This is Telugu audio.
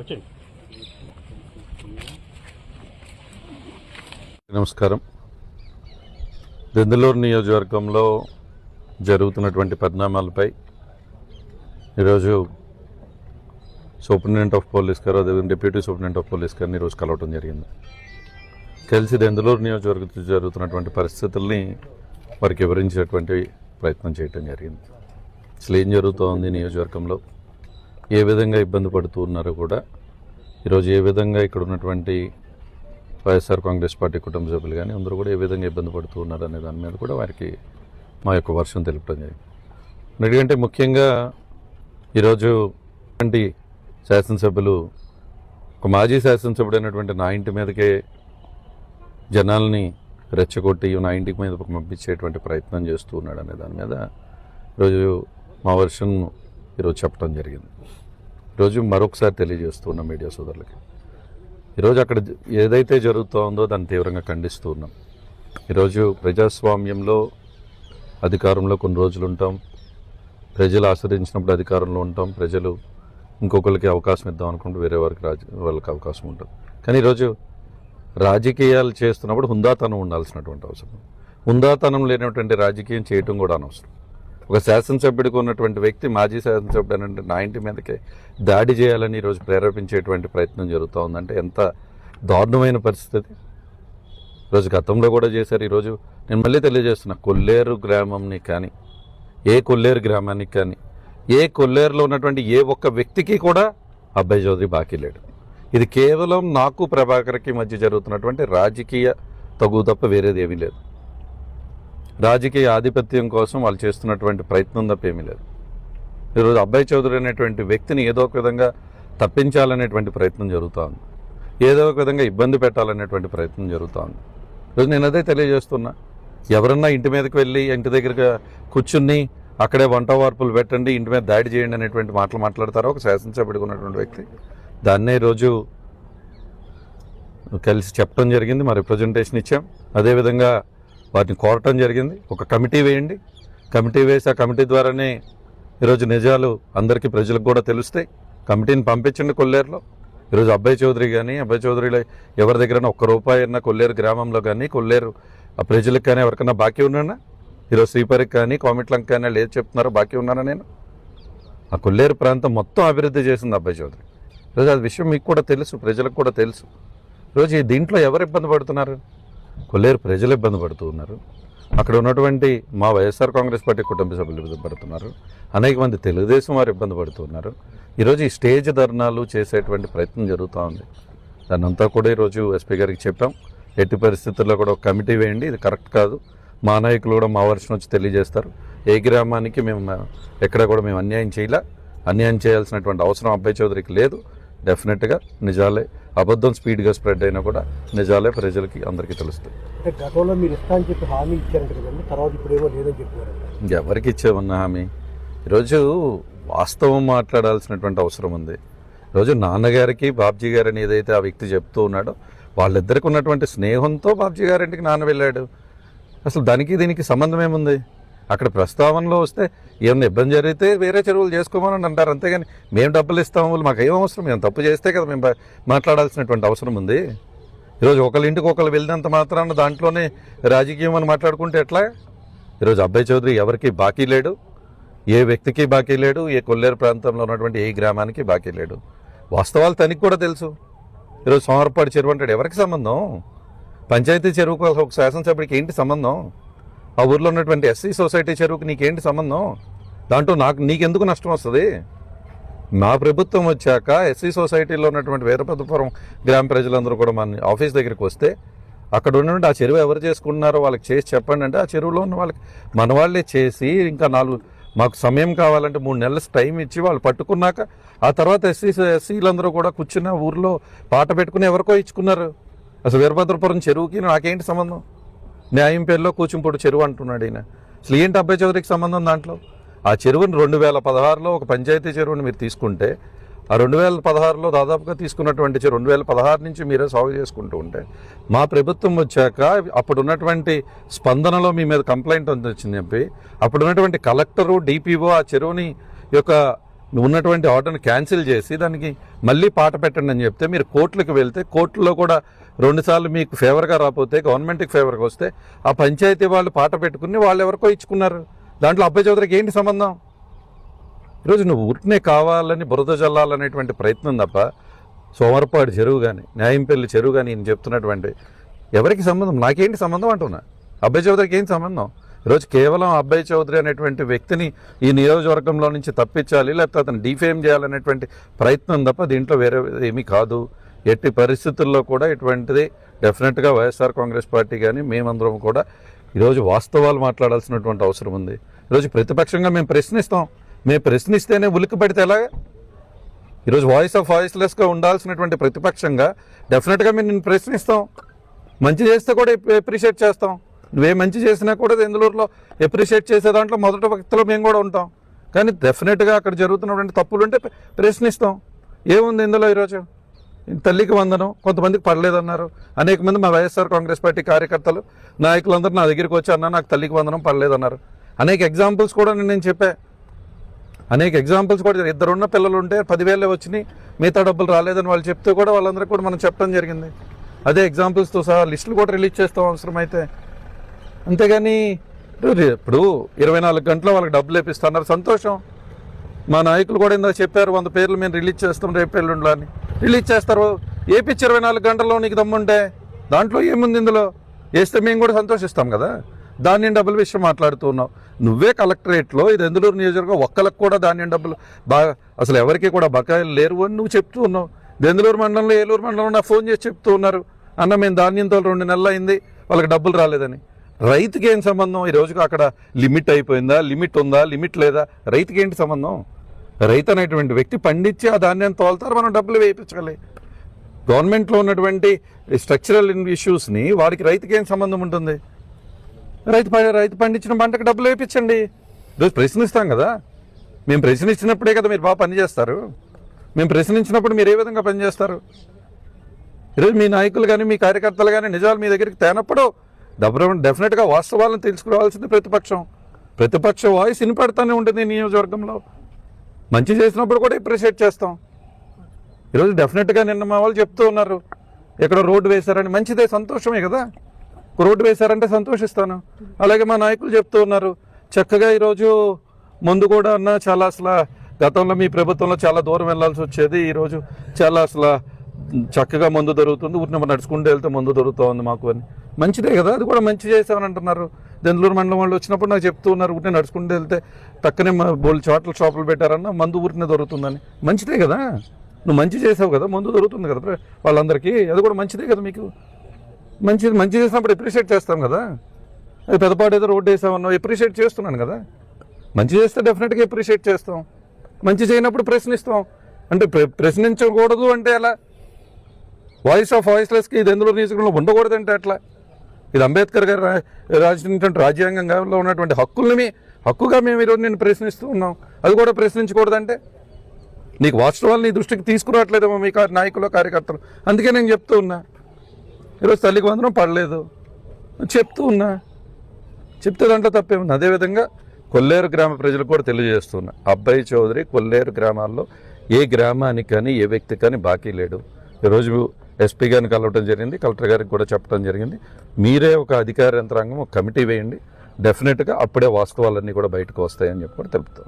వచ్చండి నమస్కారం. దెందులూరు నియోజకవర్గంలో జరుగుతున్నటువంటి పరిణామాలపై ఈరోజు సూపరింటెండెంట్ ఆఫ్ పోలీస్ గారు అదేవిధంగా డిప్యూటీ సూపరింటెండెంట్ ఆఫ్ పోలీస్ గారిని ఈరోజు కలవటం జరిగింది. కలిసి దెందులూరు నియోజకవర్గంలో జరుగుతున్నటువంటి పరిస్థితుల్ని వారికి వివరించేటువంటి ప్రయత్నం చేయటం జరిగింది. అసలు ఏం జరుగుతోంది నియోజకవర్గంలో? ఏ విధంగా ఇబ్బంది పడుతూ ఉన్నారో కూడా ఈరోజు ఏ విధంగా ఇక్కడ ఉన్నటువంటి వైఎస్ఆర్ కాంగ్రెస్ పార్టీ కుటుంబ సభ్యులు కానీ అందరూ కూడా ఏ విధంగా ఇబ్బంది పడుతూ ఉన్నారు అనే దాని మీద కూడా వారికి మా యొక్క వర్షం తెలుపడం జరిగింది ఎందుకంటే ముఖ్యంగా ఈరోజు వంటి శాసనసభ్యులు ఒక మాజీ శాసనసభ్యుడు అయినటువంటి నా ఇంటి మీదకే జనాల్ని రెచ్చగొట్టి నా ఇంటికి మీద పంపించేటువంటి ప్రయత్నం చేస్తూ ఉన్నాడు అనే దాని మీద ఈరోజు మా వర్షన్ ఈరోజు చెప్పడం జరిగింది. ఈరోజు మరొకసారి తెలియజేస్తున్నాం మీడియా సోదరులకి. ఈరోజు అక్కడ ఏదైతే ఏదైతే జరుగుతోందో దాన్ని తీవ్రంగా ఖండిస్తూ ఉన్నాం. ఈరోజు ప్రజాస్వామ్యంలో అధికారంలో కొన్ని రోజులు ఉంటాం. ప్రజలు ఆశ్రయించినప్పుడు అధికారంలో ఉంటాం. ప్రజలు ఇంకొకరికి అవకాశం ఇద్దాం అనుకుంటే వేరే వారికి రాజ వాళ్ళకి అవకాశం ఉంటుంది. కానీ ఈరోజు రాజకీయాలు చేస్తున్నప్పుడు హుందాతనం ఉండాల్సినటువంటి అవసరం. హుందాతనం లేనటువంటి రాజకీయం చేయటం కూడా అనవసరం. ఒక శాసనసభ్యుడికి ఉన్నటువంటి వ్యక్తి మాజీ శాసనసభ్యుడు అంటే నా ఇంటి మీదకే దాడి చేయాలని ఈరోజు ప్రేరేపించేటువంటి ప్రయత్నం జరుగుతూ ఉందంటే ఎంత దారుణమైన పరిస్థితి. ఈరోజు గతంలో కూడా చేశారు. ఈరోజు నేను మళ్ళీ తెలియజేస్తున్నా కొల్లేరు గ్రామంని కానీ ఏ కొల్లేరు గ్రామానికి కానీ ఏ కొల్లేరులో ఉన్నటువంటి ఏ ఒక్క వ్యక్తికి కూడా అబ్బాయి చౌదరి బాకీ లేడు. ఇది కేవలం నాకు ప్రభాకర్కి మధ్య జరుగుతున్నటువంటి రాజకీయ తగు తప్ప వేరేది ఏమీ లేదు. రాజకీయ ఆధిపత్యం కోసం వాళ్ళు చేస్తున్నటువంటి ప్రయత్నం తప్పేమీ లేదు. ఈరోజు అబ్బాయి చౌదరి అనేటువంటి వ్యక్తిని ఏదో ఒక విధంగా తప్పించాలనేటువంటి ప్రయత్నం జరుగుతూ ఉంది. ఏదో ఒక విధంగా ఇబ్బంది పెట్టాలనేటువంటి ప్రయత్నం జరుగుతూ ఉంది. ఈరోజు నేను అదే తెలియజేస్తున్నా. ఎవరన్నా ఇంటి మీదకి వెళ్ళి ఇంటి దగ్గరగా కూర్చుని అక్కడే వంట వార్పులు పెట్టండి ఇంటి మీద దాడి చేయండి అనేటువంటి మాటలు మాట్లాడతారో ఒక శాసనసభ్యుడిగా ఉన్నటువంటి వ్యక్తి దాన్నే ఈరోజు కలిసి చెప్పడం జరిగింది. మా రిప్రజెంటేషన్ ఇచ్చాం. అదేవిధంగా వాటిని కోరటం జరిగింది. ఒక కమిటీ వేయండి. కమిటీ వేసి ఆ కమిటీ ద్వారానే ఈరోజు నిజాలు అందరికీ ప్రజలకు కూడా తెలుస్తాయి. కమిటీని పంపించండి కొల్లేరులో. ఈరోజు అబ్బాయి చౌదరి కానీ అబ్బాయి చౌదరిలో ఎవరి దగ్గర ఒక్క రూపాయి అన్న కొల్లేరు గ్రామంలో కానీ కొల్లేరు ఆ ప్రజలకు కానీ ఎవరికైనా బాకీ ఉన్నానా? ఈరోజు శ్రీపరికి కానీ కోమిట్లకు కానీ లేదు చెప్తున్నారో బాకీ ఉన్నానా నేను? ఆ కొల్లేరు ప్రాంతం మొత్తం అభివృద్ధి చేసింది అబ్బాయి చౌదరి. ఈరోజు అది విషయం మీకు కూడా తెలుసు ప్రజలకు కూడా తెలుసు. ఈరోజు దీంట్లో ఎవరు ఇబ్బంది పడుతున్నారు? కొల్లేరు ప్రజలు ఇబ్బంది పడుతూ ఉన్నారు. అక్కడ ఉన్నటువంటి మా వైఎస్ఆర్ కాంగ్రెస్ పార్టీ కుటుంబ సభ్యులు ఇబ్బంది పడుతున్నారు. అనేక మంది తెలుగుదేశం వారు ఇబ్బంది పడుతున్నారు ఈరోజు ఈ స్టేజ్ ధర్నాలు చేసేటువంటి ప్రయత్నం జరుగుతూ ఉంది. దాన్నంతా కూడా ఈరోజు ఎస్పీ గారికి చెప్పాం. ఎట్టి పరిస్థితుల్లో కూడా ఒక కమిటీ వేయండి. ఇది కరెక్ట్ కాదు. మా నాయకులు కూడా మా వర్షం వచ్చి తెలియజేస్తారు. ఏ గ్రామానికి మేము ఎక్కడ కూడా మేము అన్యాయం చేయలే. అన్యాయం చేయాల్సినటువంటి అవసరం అబ్బాయి చౌదరికి లేదు. డెఫినెట్గా నిజాలే అబద్ధం స్పీడ్గా స్ప్రెడ్ అయినా కూడా నిజాలే ప్రజలకి అందరికీ తెలుస్తాయి. అంటే గతంలో మీరు ఇస్తా అని చెప్పి హామీ ఇచ్చారంట కదండి తర్వాత ఇప్పుడేమో లేదని చెప్పారు. ఇంకెవరికి ఇచ్చామన్న హామీ? ఈరోజు వాస్తవం మాట్లాడాల్సినటువంటి అవసరం ఉంది. ఈరోజు నాన్నగారికి బాబ్జీ గారని ఏదైతే ఆ వ్యక్తి చెప్తూ ఉన్నాడో వాళ్ళిద్దరికి ఉన్నటువంటి స్నేహంతో బాబ్జీ గారింటికి నాన్న వెళ్ళాడు. అసలు దానికి దీనికి సంబంధం ఏముంది? అక్కడ ప్రస్తావనలో వస్తే ఏమైనా ఇబ్బంది జరిగితే వేరే చెరువులు చేసుకోమని అంటారు. అంతేగాని మేము డబ్బులు ఇస్తాము వాళ్ళు మాకు ఏం అవసరం? మేము తప్పు చేస్తే కదా మేము మాట్లాడాల్సినటువంటి అవసరం ఉంది. ఈరోజు ఒకళ్ళ ఇంటికి ఒకళ్ళు వెళ్ళినంత మాత్రాన దాంట్లోనే రాజకీయం అని మాట్లాడుకుంటే ఎట్లా? ఈరోజు అబ్బాయి చౌదరి ఎవరికి బాకీ లేడు ఏ వ్యక్తికి బాకీ లేడు ఏ కొల్లేరు ప్రాంతంలో ఉన్నటువంటి ఏ గ్రామానికి బాకీ లేడు. వాస్తవాలు తనకి కూడా తెలుసు. ఈరోజు సోమరపాడు చెరువు అంటాడు ఎవరికి సంబంధం? పంచాయతీ చెరువుకు ఒక శాసనసభ్యుడికి ఏంటి సంబంధం? ఆ ఊర్లో ఉన్నటువంటి ఎస్సీ సొసైటీ చెరువుకి నీకేంటి సంబంధం? దాంట్లో నాకు నీకెందుకు నష్టం వస్తుంది? నా ప్రభుత్వం వచ్చాక ఎస్సీ సొసైటీలో ఉన్నటువంటి వీరభద్రపురం గ్రామ ప్రజలందరూ కూడా మన ఆఫీస్ దగ్గరికి వస్తే అక్కడ ఉన్నటువంటి ఆ చెరువు ఎవరు చేసుకుంటున్నారో వాళ్ళకి చేసి చెప్పండి అంటే ఆ చెరువులో ఉన్న వాళ్ళకి మన వాళ్ళే చేసి ఇంకా నాలుగు మాకు సమయం కావాలంటే మూడు నెలల టైం ఇచ్చి వాళ్ళు పట్టుకున్నాక ఆ తర్వాత ఎస్సీ ఎస్సీలందరూ కూడా కూర్చున్న ఊర్లో పాట పెట్టుకుని ఎవరికో ఇచ్చుకున్నారు. అసలు వీరభద్రపురం చెరువుకి నాకేంటి సంబంధం? న్యాయం పేరులో కూచింపూడి చెరువు అంటున్నాడు ఈయన. అసలు ఏంటి అబ్బాయి చౌదరికి సంబంధం దాంట్లో? ఆ చెరువుని రెండు వేల పదహారులో ఒక పంచాయతీ చెరువుని మీరు తీసుకుంటే ఆ రెండు వేల పదహారులో దాదాపుగా తీసుకున్నటువంటి రెండు వేల పదహారు నుంచి మీరే సాగు చేసుకుంటూ ఉంటే మా ప్రభుత్వం వచ్చాక అప్పుడు ఉన్నటువంటి స్పందనలో మీ మీద కంప్లైంట్ వచ్చింది చెప్పి అప్పుడు ఉన్నటువంటి కలెక్టరు డిపిఓ ఆ చెరువుని యొక్క ఉన్నటువంటి ఆర్డర్ని క్యాన్సిల్ చేసి దానికి మళ్ళీ పాట పెట్టండి అని చెప్తే మీరు కోర్టులకు వెళ్తే కోర్టులో కూడా రెండుసార్లు మీకు ఫేవర్గా రాకపోతే గవర్నమెంట్కి ఫేవర్గా వస్తే ఆ పంచాయతీ వాళ్ళు పాట పెట్టుకుని వాళ్ళు ఎవరికో ఇచ్చుకున్నారు. దాంట్లో అబ్బాయి చౌదరికి ఏంటి సంబంధం? ఈరోజు నువ్వు ఉట్నే కావాలని బురద జల్లాలనేటువంటి ప్రయత్నం తప్ప సోమరపాడు చెరువు కానీ న్యాయంపల్లి చెరువు కానీ నేను చెప్తున్నటువంటి ఎవరికి సంబంధం? నాకేంటి సంబంధం అంటున్నా? అబ్బాయి చౌదరికి ఏంటి సంబంధం? ఈరోజు కేవలం అబ్బాయి చౌదరి అనేటువంటి వ్యక్తిని ఈ నియోజకవర్గంలో నుంచి తప్పించాలి లేకపోతే అతను డిఫేమ్ చేయాలనేటువంటి ప్రయత్నం తప్ప దీంట్లో వేరే ఏమీ కాదు. ఎట్టి పరిస్థితుల్లో కూడా ఇటువంటిది డెఫినెట్గా వైఎస్ఆర్ కాంగ్రెస్ పార్టీ కానీ మేమందరం కూడా ఈరోజు వాస్తవాలు మాట్లాడాల్సినటువంటి అవసరం ఉంది. ఈరోజు ప్రతిపక్షంగా మేము ప్రశ్నిస్తాం. మేము ప్రశ్నిస్తేనే ఉలిక్కి పడితే ఎలాగా? ఈరోజు వాయిస్ ఆఫ్ వాయిస్లెస్గా ఉండాల్సినటువంటి ప్రతిపక్షంగా డెఫినెట్గా మేము నేను ప్రశ్నిస్తాం. మంచి చేస్తే కూడా అప్రిషియేట్ చేస్తాం. నువ్వే మంచి చేసినా కూడా ఎందులూరులో ఎప్రిషియేట్ చేసే దాంట్లో మొదటి వ్యక్తిలో మేము కూడా ఉంటాం. కానీ డెఫినెట్గా అక్కడ జరుగుతున్నటువంటి తప్పులు ఉంటే ప్రశ్నిస్తాం. ఏముంది ఇందులో ఈరోజు? తల్లికి వందనం కొంతమందికి పడలేదన్నారు. అనేక మంది మా వైఎస్ఆర్ కాంగ్రెస్ పార్టీ కార్యకర్తలు నాయకులందరూ నా దగ్గరికి వచ్చి అన్న నాకు తల్లికి వందనం పడలేదన్నారు. అనేక ఎగ్జాంపుల్స్ కూడా నేను చెప్పా. అనేక ఎగ్జాంపుల్స్ కూడా ఇద్దరు ఉన్న పిల్లలు ఉంటే పదివేలే వచ్చినాయి మిగతా డబ్బులు రాలేదని వాళ్ళు చెప్తే కూడా వాళ్ళందరికీ కూడా మనం చెప్పడం జరిగింది. అదే ఎగ్జాంపుల్స్తో సహా లిస్టులు కూడా రిలీజ్ చేస్తాం అవసరమైతే. అంతేగాని ఇప్పుడు ఇరవై నాలుగు గంటలు వాళ్ళకి డబ్బులు వేపిస్తున్నారు. సంతోషం. మా నాయకులు కూడా ఇందా చెప్పారు వంద పేర్లు మేము రిలీజ్ చేస్తాం రేపు ఎల్లుండిలో అని. రిలీజ్ చేస్తారు. ఏపిచ్చి ఇరవై నాలుగు గంటల్లో నీకు దమ్ముంటే దాంట్లో ఏముంది ఇందులో? వేస్తే మేము కూడా సంతోషిస్తాం కదా. ధాన్యం డబ్బుల విషయం మాట్లాడుతున్నావు నువ్వే కలెక్టరేట్లో ఇది ఎందులూరు నియోజకవర్గం ఒక్కలకు కూడా ధాన్యం డబ్బులు బాగా అసలు ఎవరికి కూడా బకాయిలు లేరు అని నువ్వు చెప్తూ ఉన్నావు. దెందులూరు మండలంలో ఏలూరు మండలంలో నాకు ఫోన్ చేసి చెప్తూ ఉన్నారు. అన్న మేము ధాన్యంతో రెండు నెలలు అయింది వాళ్ళకి డబ్బులు రాలేదని. రైతుకి ఏం సంబంధం? ఈ రోజుకి అక్కడ లిమిట్ అయిపోయిందా? లిమిట్ ఉందా? లిమిట్ లేదా? రైతుకి ఏంటి సంబంధం? రైతు అనేటువంటి వ్యక్తి పండించి ఆ ధాన్యాన్ని తోలుతారు మనం డబ్బులు వేయించాలి గవర్నమెంట్లో ఉన్నటువంటి స్ట్రక్చరల్ ఇష్యూస్ని వారికి రైతుకి ఏం సంబంధం ఉంటుంది? రైతు ప- రైతు పండించిన పంటకు డబ్బులు వేయించండి. ఈరోజు ప్రశ్నిస్తాం కదా. మేము ప్రశ్నించినప్పుడే కదా మీరు బాగా పనిచేస్తారు మేము ప్రశ్నించినప్పుడు మీరు ఏ విధంగా పనిచేస్తారు ఈరోజు మీ నాయకులు కానీ మీ కార్యకర్తలు కానీ నిజాలు మీ దగ్గరికి తేనప్పుడు డబ్బు డెఫినెట్గా వాస్తవాలను తెలుసుకోవాల్సింది ప్రతిపక్షం. ప్రతిపక్ష వాయిస్ వినపడతానే ఉంటుంది నియోజకవర్గంలో. మంచి చేసినప్పుడు కూడా అప్రిషియేట్ చేస్తాం. ఈరోజు డెఫినెట్గా నిన్న మా వాళ్ళు చెప్తూ ఉన్నారు. ఎక్కడ రోడ్డు వేశారని. మంచిదే సంతోషమే కదా. రోడ్డు వేశారంటే సంతోషిస్తాను. అలాగే మా నాయకులు చెప్తూ ఉన్నారు. చక్కగా ఈరోజు ముందు కూడా అన్న చాలా అసలు గతంలో మీ ప్రభుత్వంలో చాలా దూరం వెళ్ళాల్సి వచ్చేది. ఈరోజు చాలా అసలు చక్కగా మందు దొరుకుతుంది ఊరిని నడుచుకుంటూ వెళ్తే మందు దొరుకుతుంది మాకు అని. మంచిదే కదా అది కూడా మంచి చేసామని అంటున్నారు. దెందులూరు మండలం వాళ్ళు వచ్చినప్పుడు నాకు చెప్తూ ఉన్నారు ఊరిని నడుచుకుంటూ వెళ్తే పక్కనే మా బోల్ చోట్ల షాపులు పెట్టారన్న మందు ఊరినే దొరుకుతుందని. మంచిదే కదా నువ్వు మంచి చేసావు కదా మందు దొరుకుతుంది కదా వాళ్ళందరికీ అది కూడా మంచిదే కదా మీకు. మంచిది మంచి చేసినప్పుడు ఎప్రిషియేట్ చేస్తాం కదా. అది పెద్దపాటు ఏదో రోడ్డు వేసామన్నా ఎప్రిషియేట్ చేస్తున్నాను కదా. మంచి చేస్తే డెఫినెట్గా ఎప్రిషియేట్ చేస్తాం. మంచి చేయనప్పుడు ప్రశ్నిస్తాం. అంటే ప్ర- ప్రశ్నించకూడదు అంటే ఎలా? వాయిస్ ఆఫ్ వాయిస్లెస్కి ఇది ఎందులో నియోజకవర్గంలో ఉండకూడదంటే అట్లా? ఇది అంబేద్కర్ గారు రా- రాసినటువంటి రాజ్యాంగంలో ఉన్నటువంటి హక్కుల్ని హక్కుగా మేము ఈరోజు నేను ప్రశ్నిస్తూ ఉన్నాం. అది కూడా ప్రశ్నించకూడదంటే? నీకు వాస్తవాలు నీ దృష్టికి తీసుకురావట్లేదేమో మీ నాయకులు కార్యకర్తలు. అందుకే నేను చెప్తూ ఉన్నా. ఈరోజు తల్లికి వందనం పడలేదు. చెప్తూ ఉన్నా. చెప్తే దాంట్లో తప్పేముంది? అదేవిధంగా కొల్లేరు గ్రామ ప్రజలకు కూడా తెలియజేస్తున్నా అబ్బాయి చౌదరి కొల్లేరు గ్రామాల్లో ఏ గ్రామానికి కానీ ఏ వ్యక్తి కానీ బాకీ లేడు. ఈరోజు ఎస్పీ గారిని కలవటం జరిగింది కలెక్టర్ గారికి కూడా చెప్పడం జరిగింది. మీరే ఒక అధికార యంత్రాంగం ఒక కమిటీ వేయండి. డెఫినెట్గా అప్పుడే వాస్తవాలన్నీ కూడా బయటకు వస్తాయని చెప్పి కూడా తెలుపుతాం.